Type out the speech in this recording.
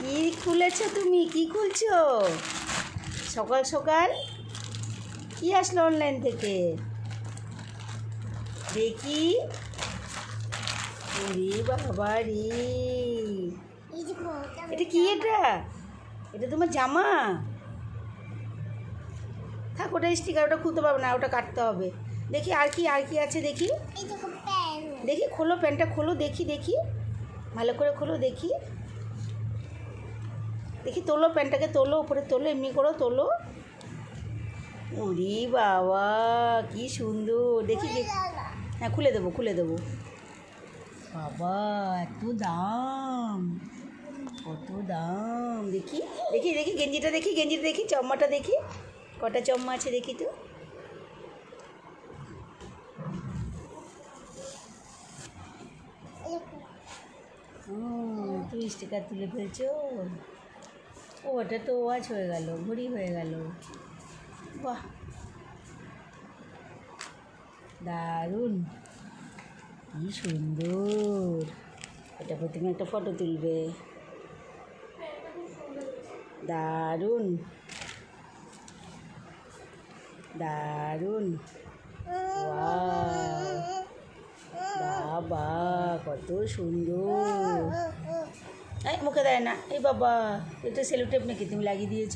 কি খুলেছো তুমি? কি খুলছো? সকাল সকাল? কি আসলো অনলাইন থেকে? দেখি। রে বাবা রে। এটা কি এটা? এটা তোমার জামা? থাক ওটা স্টিকার ওটা খুলতে পারব না ওটা কাটতে হবে। দেখি আর কি আর কি আছে দেখি। দেখি খোলো প্যান্টটা খোলো দেখি দেখি। ভালো করে খোলো দেখি। দেখি তোলো, প্যান্টটাকে তোলো, উপরে তোলো, এমনি করো তোলো। ওরে বাবা, কি সুন্দর। দেখি হ্যাঁ খুলে দেবো খুলে দেবো। বাবা, এত দাম। কত দাম। দেখি দেখি দেখি, গেঞ্জিটা দেখি গেঞ্জিটা দেখি, চম্মাটা দেখি। কটা চম্মা আছে দেখি তো। তুই স্টিকার তুলে ফেলছো? ও, ওটা তো ওয়াচ হয়ে গেল, ঘড়ি হয়ে গেল। বাহ। দারুণ। কি সুন্দর। এটা প্রথমে একটা ফটো তুলবে। দারুণ। দারুণ। বাবা, কত সুন্দর। এই মুখে দেয় না। এই বাবা এটা সেলোটেপ নাকি তুমি লাগিয়ে দিয়েছ।